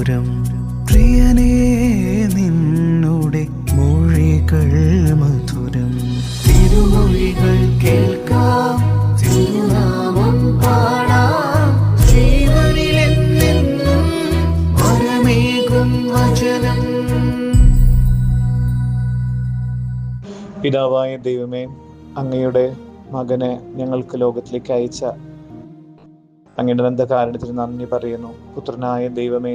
മധുരം പ്രിയനേ നിന്നുടെ മൊഴികൾ മധുരം. തിരുമൊഴികൾ കേൾക്കാം തിരുനാമം പാടാം. ജീവനിലെന്നെന്നും വരമേകും വചനം. പിതാവായ ദൈവമേ അങ്ങയുടെ മകനെ ഞങ്ങൾക്ക് ലോകത്തിലേക്ക് അയച്ച അങ്ങയുടെ നന്ദകാരണത്തിന് നന്ദി പറയുന്നു. പുത്രനായ ദൈവമേ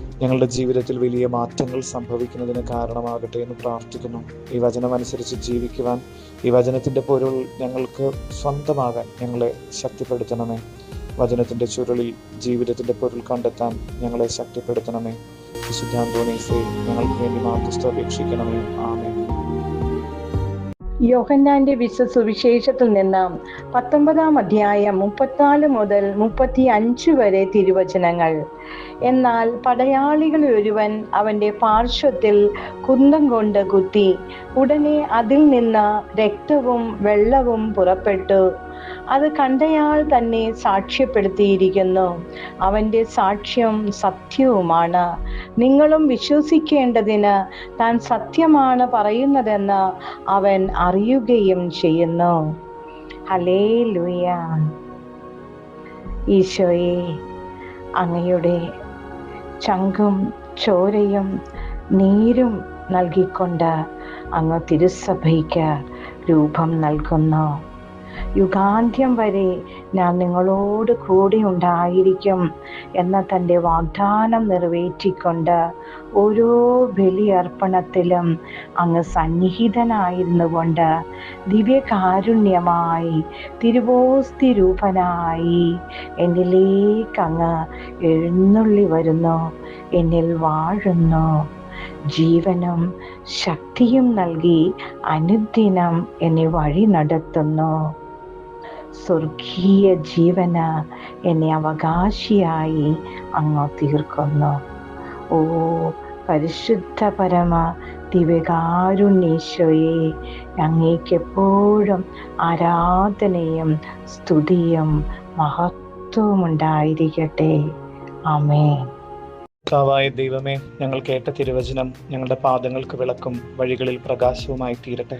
ഞങ്ങളുടെ ജീവിതത്തിൽ വലിയ മാറ്റങ്ങൾ സംഭവിക്കുന്നതിന് കാരണമാകട്ടെ എന്ന് പ്രാർത്ഥിക്കുന്നു. ഈ വചനമനുസരിച്ച് ജീവിക്കുവാൻ ഈ വചനത്തിന്റെ പൊരുൾ ഞങ്ങൾക്ക് സ്വന്തമാകാൻ ഞങ്ങളെ ശക്തിപ്പെടുത്തണമേ. വചനത്തിന്റെ ചുരുളിൽ ജീവിതത്തിന്റെ പൊരുൾ കണ്ടെത്താൻ ഞങ്ങളെ ശക്തിപ്പെടുത്തണമേ. വിശുദ്ധാന്തോണീസെ ഞങ്ങൾക്ക് വേണ്ടി മാർഗസ്ഥ അപേക്ഷിക്കണമേ. ആമേ യോഹന്നാന്റെ വിശ്വ സുവിശേഷത്തിൽ നിന്ന് പത്തൊമ്പതാം അധ്യായം മുപ്പത്തിനാല് മുതൽ മുപ്പത്തി അഞ്ച് വരെ തിരുവചനങ്ങൾ. എന്നാൽ പടയാളികളിൽ ഒരുവൻ അവന്റെ പാർശ്വത്തിൽ കുന്തം കൊണ്ട് കുത്തി ഉടനെ അതിൽ നിന്ന് രക്തവും വെള്ളവും പുറപ്പെട്ടു. അത് കണ്ടയാൾ തന്നെ സാക്ഷ്യപ്പെടുത്തിയിരിക്കുന്നു. അവന്റെ സാക്ഷ്യം സത്യവുമാണ്. നിങ്ങളും വിശ്വസിക്കേണ്ടതിന് താൻ സത്യമാണ് പറയുന്നതെന്ന് അവൻ അറിയുകയും ചെയ്യുന്നു. ഹലേ ലുയ ഈശോയെ അങ്ങയുടെ ചങ്കും ചോരയും നീരും നൽകിക്കൊണ്ട് അങ്ങ് തിരുസഭയ്ക്ക് രൂപം നൽകുന്നു. യുഗാന്ത്യം വരെ ഞാൻ നിങ്ങളോട് കൂടി ഉണ്ടായിരിക്കും എന്ന തന്റെ വാഗ്ദാനം നിറവേറ്റിക്കൊണ്ട് ഓരോ ബലിയർപ്പണത്തിലും അങ്ങ് സന്നിഹിതനായിരുന്നു കൊണ്ട് ദിവ്യകാരുണ്യമായി തിരുവോസ്തി രൂപനായി എന്നിലേക്ക് അങ്ങ് എഴുന്നള്ളി വരുന്നു എന്നിൽ വാഴുന്നു. ജീവനും ശക്തിയും നൽകി അനുദിനം എന്നെ വഴി നടത്തുന്നു. സ്വർഗീയ ജീവന എന്നെ അവകാശിയായി അങ്ങ് തീർക്കുന്നു. ഓ പരിശുദ്ധ പരമ ദിവ്യകാരുണ്യേശോയെ അങ്ങേക്കെപ്പോഴും ആരാധനയും സ്തുതിയും മഹത്വവും ഉണ്ടായിരിക്കട്ടെ. ആമേൻ. കർത്താവായ ദൈവമേ ഞങ്ങൾ കേട്ട തിരുവചനം ഞങ്ങളുടെ പാദങ്ങൾക്ക് വിളക്കും വഴികളിൽ പ്രകാശവുമായി തീരട്ടെ.